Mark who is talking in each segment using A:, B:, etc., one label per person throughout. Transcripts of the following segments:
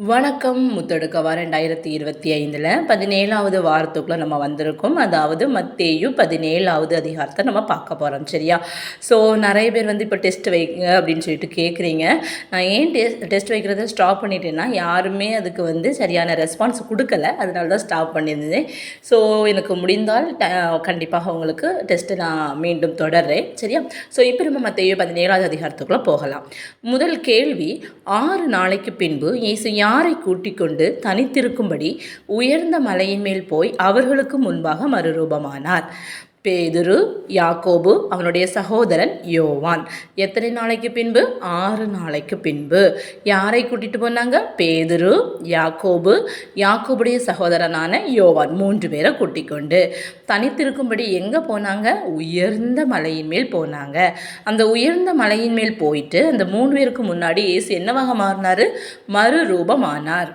A: வணக்கம் முத்தெடுக்கவா ரெண்டாயிரத்தி இருபத்தி ஐந்தில் பதினேழாவது வாரத்துக்குள்ளே நம்ம வந்திருக்கோம். அதாவது மத்தேயு பதினேழாவது அதிகாரத்தை நம்ம பார்க்க போகிறோம் சரியா? ஸோ நிறைய பேர் வந்து இப்போ டெஸ்ட் வைங்க அப்படின்னு சொல்லிட்டு கேட்குறீங்க நான் ஏன் டெஸ்ட் டெஸ்ட் வைக்கிறத ஸ்டாப் பண்ணிட்டேன்னா யாருமே அதுக்கு வந்து சரியான ரெஸ்பான்ஸ் கொடுக்கல. அதனால தான் ஸ்டாப் பண்ணியிருந்தேன். ஸோ எனக்கு முடிந்தால் ட- கண்டிப்பாக உங்களுக்கு டெஸ்ட்டு நான் மீண்டும் தொடர்றேன். சரியா? ஸோ இப்போ நம்ம மத்தேயு பதினேழாவது அதிகாரத்துக்குள்ளே போகலாம். முதல் கேள்வி ஆறு நாளைக்கு பின்பு ஏசியா யாரை கூட்டிக் கொண்டு தனித்திருக்கும்படி உயர்ந்த மலையின் மேல் போய் அவர்களுக்கு முன்பாக மறுரூபமானார். பேதுரு யாக்கோபு அவனுடைய சகோதரன் யோவான். எத்தனை நாளைக்கு பின்பு? ஆறு நாளைக்கு பின்பு. யாரை கூட்டிட்டு போனாங்க? பேதுரு யாக்கோபு யாக்கோபுடைய சகோதரனான யோவான். மூன்று பேரை கூட்டிக்கொண்டு தனித்திருக்கும்படி எங்கே போனாங்க? உயர்ந்த மலையின் மேல் போனாங்க. அந்த உயர்ந்த மலையின் மேல் போயிட்டு அந்த மூணு பேருக்கு முன்னாடி இயேசு என்னவாக மாறினாரு? மறுரூபமானார்.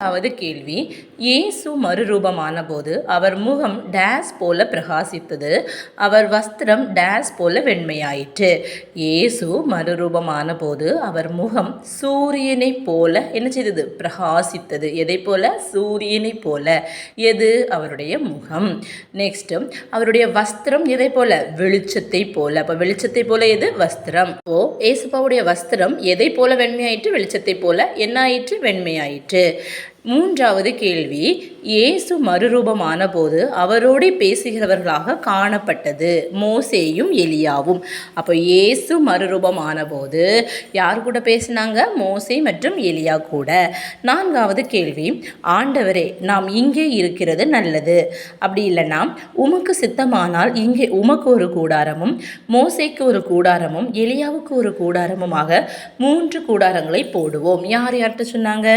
A: அதாவது கேள்வி இயேசு மறுரூபமான போது அவர் முகம் டேஸ் போல பிரகாசித்தது அவர் வஸ்திரம் டேஸ் போல வெண்மையாயிற்று. இயேசு மறுரூபமான போது அவர் முகம் சூரியனைப் போல என்ன செய்தது? பிரகாசித்தது. எதை போல? சூரியனைப் போல. எது? அவருடைய முகம். நெக்ஸ்ட் அவருடைய வஸ்திரம் எதை போல? வெளிச்சத்தை போல. அப்போ வெளிச்சத்தை போல எது? வஸ்திரம். ஓ ஏசுப்பாவுடைய வஸ்திரம் எதை போல வெண்மையாயிற்று? வெளிச்சத்தை போல என்ன ஆயிற்று வெண்மையாயிற்று. மூன்றாவது கேள்வி இயேசு மறுரூபமான போது அவரோடு பேசுகிறவர்களாக காணப்பட்டது மோசேயும் எலியாவும். அப்போ இயேசு மறுரூபமான போது யார் கூட பேசினாங்க? மோசே மற்றும் எலியா கூட. நான்காவது கேள்வி ஆண்டவரே நாம் இங்கே இருக்கிறது நல்லது. அப்படி இல்லைன்னா உமக்கு சித்தமானால் இங்கே உமக்கு ஒரு கூடாரமும் மோசேக்கு ஒரு கூடாரமும் எலியாவுக்கு ஒரு கூடாரமுமாக மூன்று கூடாரங்களை போடுவோம். யார் யார்கிட்ட சொன்னாங்க?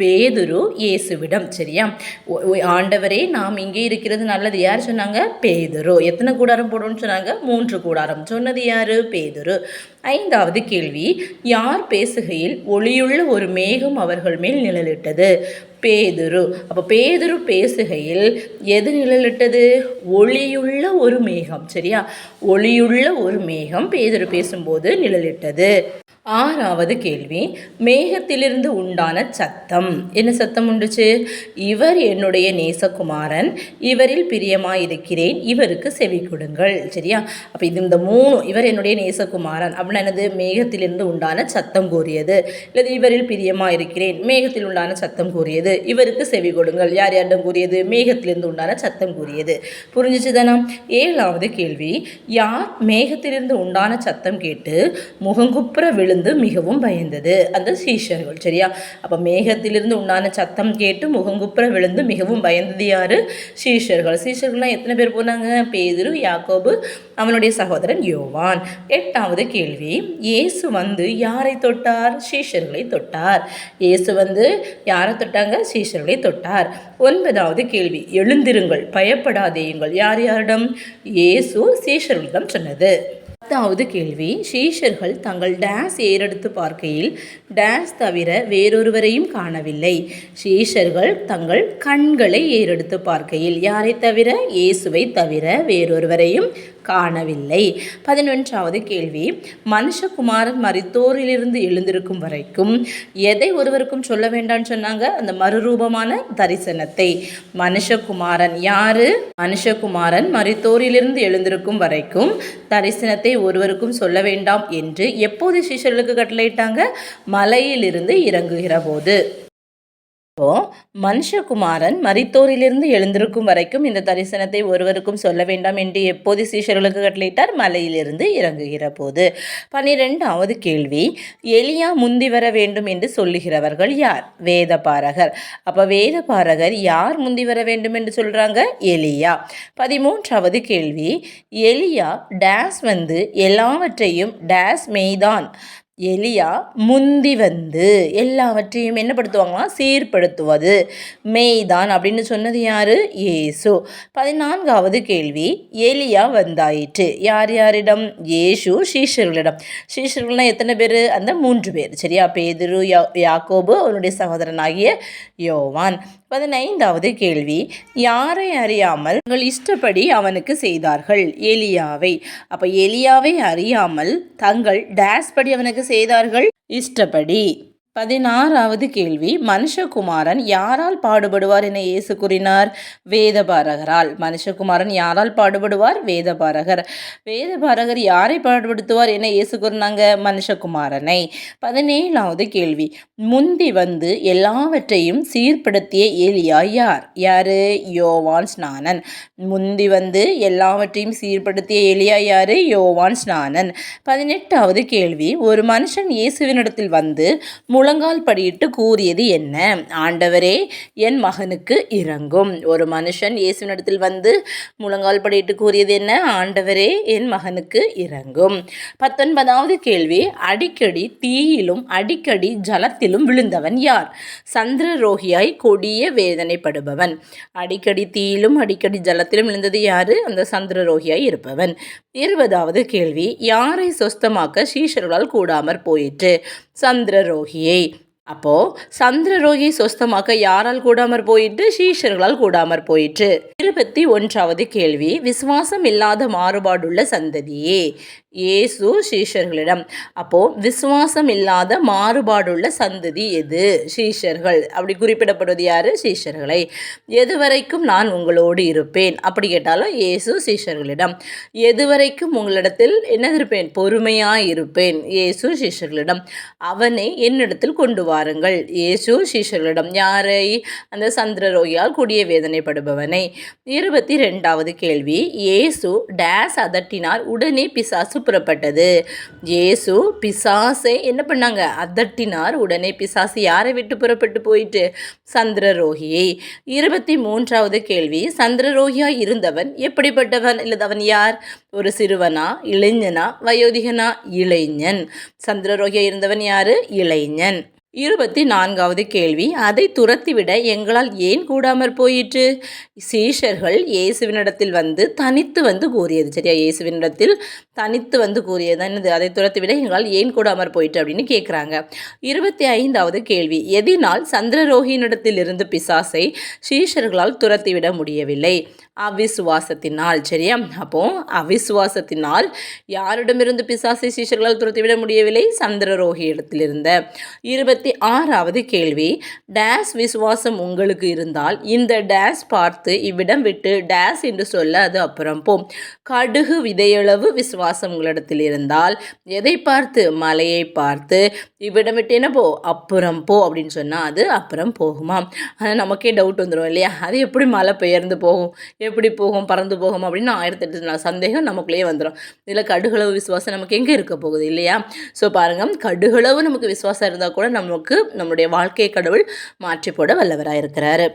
A: பேதுரு இயேசுவிடம். சரியா? ஒ- ஆண்டவரே நாம் இங்கே இருக்கிறது நல்லது. யார் சொன்னாங்க? பேதுரு. எத்தனை கூடாரம் போடணும்னு சொன்னாங்க? மூன்று கூடாரம். சொன்னது யாரு? பேதுரு. ஐந்தாவது கேள்வி. யார் பேசுகையில் ஒளியுள்ள ஒரு மேகம் அவர்கள் மேல் நிழலிட்டது? பேதுரு. அப்போ பேதுரு பேசுகையில் எது நிழலிட்டது? ஒளியுள்ள ஒரு மேகம். சரியா? ஒளியுள்ள ஒரு மேகம் பேதுரு பேசும்போது நிழலிட்டது. ஆறாவது கேள்வி மேகத்திலிருந்து உண்டான சத்தம். என்ன சத்தம் உண்டுச்சு? இவர் என்னுடைய நேசகுமாரன் இவரில் பிரியமாயிருக்கிறேன் இவருக்கு செவி கொடுங்கள். சரியா? அப்போ இது இந்த மூணு இவர் என்னுடைய நேசகுமாரன். அப்படின்னா என்னது? மேகத்திலிருந்து உண்டான சத்தம் கூறியது. இல்லது இவரில் பிரியமாயிருக்கிறேன் மேகத்தில் உண்டான சத்தம் கூறியது. இவருக்கு செவி கொடுங்கள். யார் யாரிடம் கூறியது? மேகத்திலிருந்து உண்டான சத்தம் கூறியது. புரிஞ்சிச்சு தானா? ஏழாவது கேள்வி யார் மேகத்திலிருந்து உண்டான சத்தம் கேட்டு முகங்குப்புற விழுந்து மிகவும் பயந்தது. அந்த சீஷர்கள் சரியா? அப்போ மேகத்திலிருந்து உண்டான சத்தம் கேட்டு முகங்குப்புற விழுந்து மிகவும் பயந்தது யாரு? சீஷர்கள். சீஷர்கள்லாம் எத்தனை பேர் போனாங்க? பேதுரு யாக்கோபு அவனுடைய சகோதரன் யோவான். எட்டாவது கேள்வி. இயேசு வந்து யாரை தொட்டார்? சீஷர்களை தொட்டார். இயேசு வந்து யாரை தொட்டாங்க? சீஷர்களை தொட்டார். ஒன்பதாவது கேள்வி. எழுந்திருங்கள் பயப்படாதேயுங்கள் யார் யாரிடம்? இயேசு சீஷர்களிடம் சொன்னது. பத்தாவது கேள்வி சீஷர்கள் தங்கள் டேஸ் ஏறெடுத்து பார்க்கையில் டேஸ் தவிர வேறொருவரையும் காணவில்லை. சீஷர்கள் தங்கள் கண்களை ஏறெடுத்து பார்க்கையில் யாரை தவிர? இயேசுவை தவிர வேறொருவரையும் காணவில்லை. பதினொன்றாவது கேள்வி. மனுஷகுமாரன் மரித்தோரிலிருந்து எழுந்திருக்கும் வரைக்கும் எதை ஒருவருக்கும் சொல்ல வேண்டாம்னு சொன்னாங்க? அந்த மறுரூபமான தரிசனத்தை. மனுஷகுமாரன் யாரு? மனுஷகுமாரன் மரித்தோரிலிருந்து எழுந்திருக்கும் வரைக்கும் தரிசனத்தை ஒருவருக்கும் சொல்ல வேண்டாம் என்று எப்போது சிஷ்யர்களுக்கு கட்டளையிட்டாங்க? மலையிலிருந்து இறங்குகிற போது. இப்போ மனுஷகுமாரன் மரித்தோரிலிருந்து எழுந்திருக்கும் வரைக்கும் இந்த தரிசனத்தை ஒருவருக்கும் சொல்ல வேண்டாம் என்று எப்போது சீஷர்களுக்கு கட்டளையிட்டார்? மலையிலிருந்து இறங்குகிற போது. பனிரெண்டாவது கேள்வி எலியா முந்தி வர வேண்டும் என்று சொல்லுகிறவர்கள் யார்? வேதபாரகர். அப்ப வேதபாரகர் யார் முந்தி வர வேண்டும் என்று சொல்றாங்க? எலியா. பதிமூன்றாவது கேள்வி எலியா டேஸ் வந்து எல்லாவற்றையும் டேஸ் மெய்தான். எலியா முந்தி வந்து எல்லாவற்றையும் என்னப்படுத்துவாங்களாம் சீர்படுத்துவது. மெய்தான் அப்படின்னு சொன்னது யாரு? ஏசு. பதினான்காவது கேள்வி. எலியா வந்தாயிற்று. யார் யாரிடம்? ஏசு சீஷர்களிடம். சீஷர்கள்னா எத்தனை பேர்? அந்த மூன்று பேர். சரியா? பேதுரு யா யாக்கோபு அவனுடைய சகோதரனாகிய யோவான். பதினைந்தாவது கேள்வி யாரை அறியாமல் தங்கள் இஷ்டப்படி அவனுக்கு செய்தார்கள்? எலியாவை. அப்ப எலியாவை அறியாமல் தங்கள் டேஸ் படி அவனுக்கு செய்தார்கள்? இஷ்டப்படி. பதினாறாவது கேள்வி மனுஷகுமாரன் யாரால் பாடுபடுவார் என இயேசு கூறினார்? வேதபாரகரால். மனுஷகுமாரன் யாரால் பாடுபடுவார்? வேதபாரகர். வேதபாரகர் யாரை பாடுபடுத்துவார் என இயேசு கூறினாங்க? மனுஷகுமாரனை. பதினேழாவது கேள்வி முந்தி வந்து எல்லாவற்றையும் சீர்படுத்திய ஏலியா யார்? யாரு? யோவான் ஸ்நானன். முந்தி வந்து எல்லாவற்றையும் சீர்படுத்திய எலியா யாரு? யோவான் ஸ்நானன். பதினெட்டாவது கேள்வி ஒரு மனுஷன் இயேசுவினிடத்தில் வந்து முழங்கால் படியிட்டு கூறியது என்ன? ஆண்டவரே என் மகனுக்கு இறங்கும் ஒரு மனுஷன் இயேசுவினிடத்தில் வந்து முழங்கால் படியிட்டு கூறியது என்ன? ஆண்டவரே என் மகனுக்கு இறங்கும் பத்தொன்பதாவது கேள்வி. அடிக்கடி தீயிலும் அடிக்கடி ஜலத்திலும் விழுந்தவன் யார்? சந்திரரோகியாய் கொடிய வேதனைப்படுபவன். அடிக்கடி தீயிலும் அடிக்கடி ஜலத்திலும் விழுந்தது யாரு? அந்த சந்திரரோகியாய் இருப்பவன். இருபதாவது கேள்வி. யாரை சொஸ்தமாக்க சீஷர்களால் கூடாமற் போயிற்று? சந்திரரோகியை create அப்போது சந்திரரோகி சொஸ்தமாக்க யாரால் கூடாமற் போயிட்டு சீஷர்களால் கூடாமற் போயிற்று. இருபத்தி ஒன்றாவது கேள்வி. விசுவாசம் இல்லாத மாறுபாடுள்ள சந்ததியே. இயேசு சீஷர்களிடம் அப்போது விசுவாசம் இல்லாத மாறுபாடுள்ள சந்ததி எது? சீஷர்கள். அப்படி குறிப்பிடப்படுவது யாரு? சீஷர்களை. எதுவரைக்கும் நான் உங்களோடு இருப்பேன். அப்படி கேட்டாலும் இயேசு சீஷர்களிடம் எதுவரைக்கும் உங்களிடத்தில் என்ன இருப்பேன்? பொறுமையாக இருப்பேன். இயேசு சீஷர்களிடம் அவனை என்னிடத்தில் கொண்டு வாருங்கள். இயேசு சீஷர்களிடம் யாரை அந்த சந்திர ரோகியால் கூடிய வேதனைப்படுபவனை? இருபத்தி ரெண்டாவது கேள்வி இயேசு டேஸ் அதட்டினார் உடனே பிசாசு புறப்பட்டது. இயேசு பிசாசை என்ன பண்ணாங்க? அதட்டினார் உடனே பிசாசு யாரை விட்டு புறப்பட்டு போயிட்டு? சந்திரரோகியை இருபத்தி மூன்றாவது கேள்வி சந்திரரோகியா இருந்தவன் எப்படிப்பட்டவன்? இல்லது அவன் யார்? ஒரு சிறுவனா இளைஞனா வயோதிகனா இளைஞன்? சந்திரரோகியா இருந்தவன் யாரு? இளைஞன். இருபத்தி நான்காவது கேள்வி. அதை துரத்திவிட எங்களால் ஏன் கூடாமற் போயிற்று? சீஷர்கள் இயேசுவினிடத்தில் வந்து தனித்து வந்து கூறியது. சரியா? இயேசுவினிடத்தில் தனித்து வந்து கூறியது. என்னது? அதை துரத்திவிட எங்களால் ஏன் கூடாமற் போயிற்று? அப்படின்னு கேட்குறாங்க இருபத்தி ஐந்தாவது கேள்வி. எதினால் சந்திரரோகியினிடத்திலிருந்து பிசாசை சீஷர்களால் துரத்திவிட முடியவில்லை. அவிசுவாசத்தினால். சரியா? அப்போ அவிசுவாசத்தினால் யாரிடமிருந்து பிசாசை சீஷர்களால் துரத்திவிட முடியவில்லை? சந்திரரோகி இடத்திலிருந்த இருபத்தி ஆறாவது கேள்வி டேஸ் விசுவாசம் உங்களுக்கு இருந்தால் இந்த டேஸ் பார்த்து இவ்விடம் விட்டு டேஸ் என்று சொல்ல அது அப்புறம் போம் கடுகு விதையளவு விசுவாசம் உங்களிடத்தில் இருந்தால் எதை பார்த்து? மலையை பார்த்து. இவ்விடம் விட்டு என்ன போ? அப்புறம் போ. அப்படின்னு சொன்னால் அது அப்புறம் போகுமா? ஆனால் நமக்கே டவுட் வந்துடும் இல்லையா? அது எப்படி மழை பெயர்ந்து போகும்? எப்படி போகும்? பறந்து போகும்? அப்படின்னு ஆயிரத்தெட்டு சந்தேகம் நமக்குள்ளேயே வந்துடும் இதில் கடுகளவு விசுவாசம் நமக்கு எங்கே இருக்க போகுது இல்லையா? ஸோ பாருங்கள் கடுகளவு நமக்கு விசுவாசம் இருந்தால் கூட நம்ம நமக்கு நம்முடைய வாழ்க்கை கடவுள் மாற்றி போட வல்லவராக இருக்கிறாரு.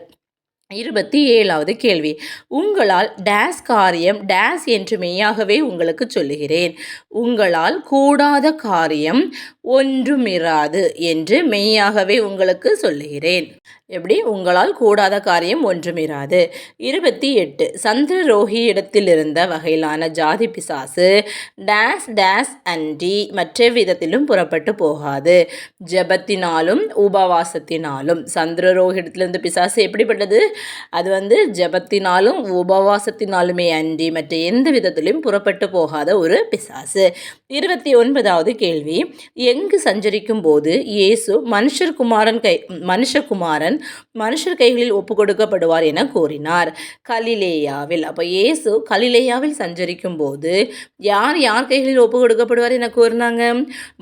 A: இருபத்தி ஏழாவது கேள்வி. உங்களால் டேஸ் காரியம் டேஸ் என்று மெய்யாகவே உங்களுக்கு சொல்லுகிறேன். உங்களால் கூடாத காரியம் ஒன்றுமிராது என்று மெய்யாகவே உங்களுக்கு சொல்லுகிறேன். எப்படி? உங்களால் கூடாத காரியம் ஒன்றுமிராது. இருபத்தி எட்டு. சந்திரரோகி இடத்தில் இருந்த வகையிலான ஜாதி பிசாசு டேஸ் டேஸ் அண்டி மற்ற விதத்திலும் புறப்பட்டு போகாது. ஜபத்தினாலும் உபவாசத்தினாலும். சந்திரரோகி இடத்திலிருந்து பிசாசு எப்படிப்பட்டது? அது வந்து ஜபத்தினாலும் உபவாசத்தினாலுமே அன்றி மற்ற எந்த விதத்திலும் புறப்பட்டு போகாத ஒரு பிசாசு. இருபத்தி ஒன்பதாவது கேள்வி. எங்கு சஞ்சரிக்கும் போது இயேசு மனுஷர் குமாரன் கை மனுஷகுமாரன் மனுஷர் கைகளில் ஒப்பு கொடுக்கப்படுவார் என கூறினார். கலிலேயாவில் அப்போ இயேசு கலிலேயாவில் சஞ்சரிக்கும் போது யார் யார் கைகளில் ஒப்பு கொடுக்கப்படுவார் என கூறினாங்க?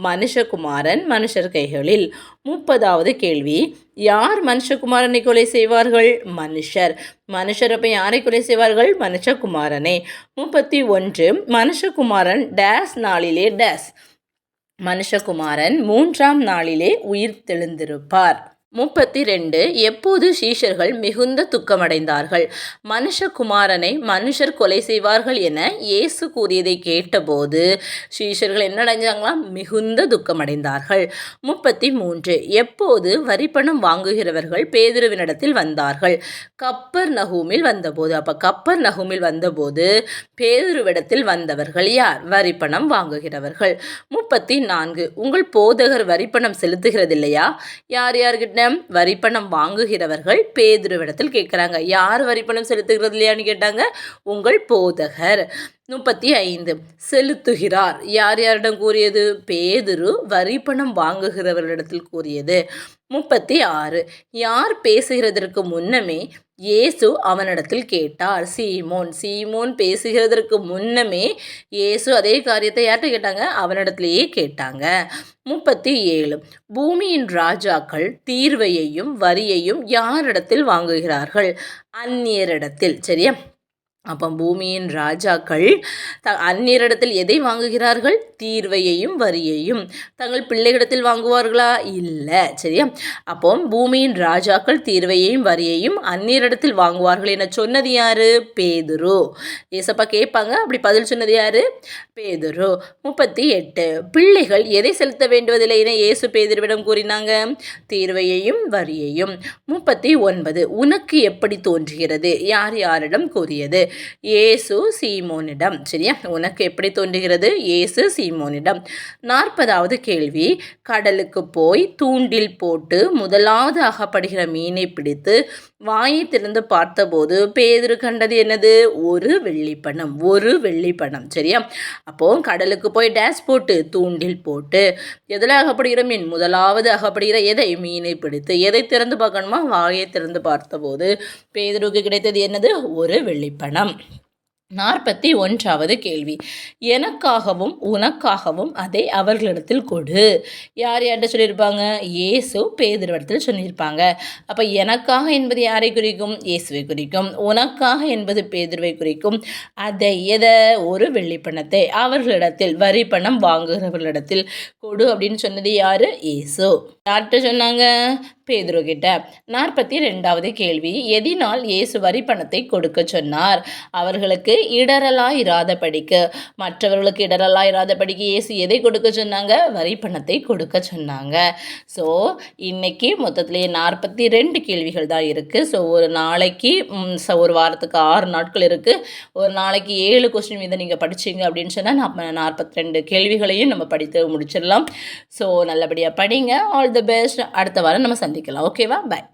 A: மனுஷகுமாரன் மனுஷர் கைகளில். முப்பதாவது கேள்வி யார் மனுஷகுமாரனை கொலை செய்வார்கள்? மனுஷர். மனுஷர் அப்போ யாரை கொலை செய்வார்கள்? மனுஷகுமாரனை. முப்பத்தி ஒன்று மனுஷகுமாரன் டேஸ் நாளிலே டேஸ். மனுஷகுமாரன் மூன்றாம் நாளிலே உயிர் தெழுந்திருப்பார். முப்பத்தி ரெண்டு எப்போது சீஷர்கள் மிகுந்த துக்கமடைந்தார்கள்? மனுஷகுமாரனை மனுஷர் கொலை செய்வார்கள் என இயேசு கூறியதை கேட்டபோது சீஷர்கள் என்ன அடைஞ்சாங்களாம் மிகுந்த துக்கமடைந்தார்கள். முப்பத்தி மூன்று எப்போது வரிப்பணம் வாங்குகிறவர்கள் பேதுருவினிடத்தில் வந்தார்கள்? கப்பர் நகூமில் வந்தபோது அப்போ கப்பர் நகூமில் வந்தபோது பேதுருவிடத்தில் வந்தவர்கள் யார்? வரிப்பணம் வாங்குகிறவர்கள். முப்பத்தி நான்கு உங்கள் போதகர் வரிப்பணம் செலுத்துகிறதில்லையா? யார் யார்கிட்ட வரிப்பணம் வாங்குகிறவர்கள் பேதுருவிடத்தில் கேட்குறாங்க. யார் வரிப்பணம் செலுத்துகிறது இல்லையான்னு கேட்டாங்க? உங்கள் போதகர். முப்பத்தி ஐந்து. செலுத்துகிறார். யார் யாரிடம் கூறியது? பேதுரு வரி பணம் வாங்குகிறவர்களிடத்தில் கூறியது. முப்பத்தி ஆறு. யார் பேசுகிறதற்கு முன்னமே இயேசு அவனிடத்தில் கேட்டார். சீமோன். சீமோன் பேசுகிறதற்கு முன்னமே இயேசு அதே காரியத்தை யார்கிட்ட கேட்டாங்க? அவனிடத்திலேயே கேட்டாங்க. முப்பத்தி ஏழு. பூமியின் ராஜாக்கள் தீர்வையையும் வரியையும் யாரிடத்தில் வாங்குகிறார்கள்? அந்நியரிடத்தில். சரியா? அப்போ பூமியின் ராஜாக்கள் த அந்நியரிடத்தில் எதை வாங்குகிறார்கள்? தீர்வையையும் வரியையும். தங்கள் பிள்ளைகளிடத்தில் வாங்குவார்களா? இல்லை. சரியா? அப்போ பூமியின் ராஜாக்கள் தீர்வையையும் வரியையும் அந்நியரிடத்தில் வாங்குவார்கள் என சொன்னது யாரு? பேதுரு. ஏசப்பா கேட்பாங்க அப்படி பதில் சொன்னது யாரு? பேதுரு. முப்பத்தி எட்டு. பிள்ளைகள் எதை செலுத்த வேண்டுவதில்லை என இயேசு பேதுருவிடம் கூறினாங்க? தீர்வையையும் வரியையும். முப்பத்தி ஒன்பது. உனக்கு எப்படி தோன்றுகிறது? யார் யாரிடம் கூறியது? இயேசு சீமோனிடம். சரியா? உனக்கு எப்படி தோன்றுகிறது? இயேசு சீமோனிடம். நாற்பதாவது கேள்வி. கடலுக்கு போய் தூண்டில் போட்டு முதலாவது அகப்படுகிற மீனை பிடித்து வாயை திறந்து பார்த்தபோது பேதுரு கண்டது என்னது? ஒரு வெள்ளிப்பணம் ஒரு வெள்ளிப்பணம் சரியா? அப்போ கடலுக்கு போய் டேஸ் போட்டு தூண்டில் போட்டு எதில் அகப்படுகிற மீன் முதலாவது அகப்படுகிற எதை? மீனை பிடித்து எதை திறந்து பார்க்கணுமா? வாயை திறந்து பார்த்தபோது பேதுருக்கு கிடைத்தது என்னது? ஒரு வெள்ளிப்பணம். நாற்பத்தி ஒன்றாவது கேள்வி. எனக்காகவும் உனக்காகவும் அதை அவர்களிடத்தில் கொடு. யார் யார்கிட்ட சொல்லியிருப்பாங்க? இயேசு பேதுருவடத்தில் சொல்லியிருப்பாங்க. அப்போ எனக்காக என்பது யாரை குறிக்கும்? இயேசுவை குறிக்கும். உனக்காக என்பது பேதுருவை குறிக்கும். அதை எதை? ஒரு வெள்ளிப்பணத்தை. அவர்களிடத்தில் வரி பணம் வாங்குகிறவர்களிடத்தில் கொடு அப்படின்னு சொன்னது யார்? இயேசு. யார்கிட்ட சொன்னாங்க? பேதுரு கிட்ட. நாற்பத்தி ரெண்டாவது கேள்வி. எதினால் இயேசு வரி பணத்தை கொடுக்க சொன்னார். அவர்களுக்கு இடரலா இராதபடிக்கு மற்றவர்களுக்கு இடரலா இராதபடிக்கு இயேசு எதை கொடுக்க சொன்னாங்க? வரி பணத்தை கொடுக்க சொன்னாங்க. ஸோ இன்னைக்கு மொத்தத்திலேயே நாற்பத்தி ரெண்டு கேள்விகள் தான் இருக்குது ஸோ ஒரு நாளைக்கு ஒரு வாரத்துக்கு ஆறு நாட்கள் இருக்குது ஒரு நாளைக்கு ஏழு கொஸ்டின் இதை நீங்கள் படிச்சிங்க அப்படின்னு சொன்னால் நம்ம நாற்பத்தி ரெண்டு கேள்விகளையும் நம்ம படித்து முடிச்சிடலாம். ஸோ நல்லபடியாக படிங்க. ஆல் தி பெஸ்ட் அடுத்த வாரம் நம்ம சந்திக்கலாம். ஓகேவா பாய்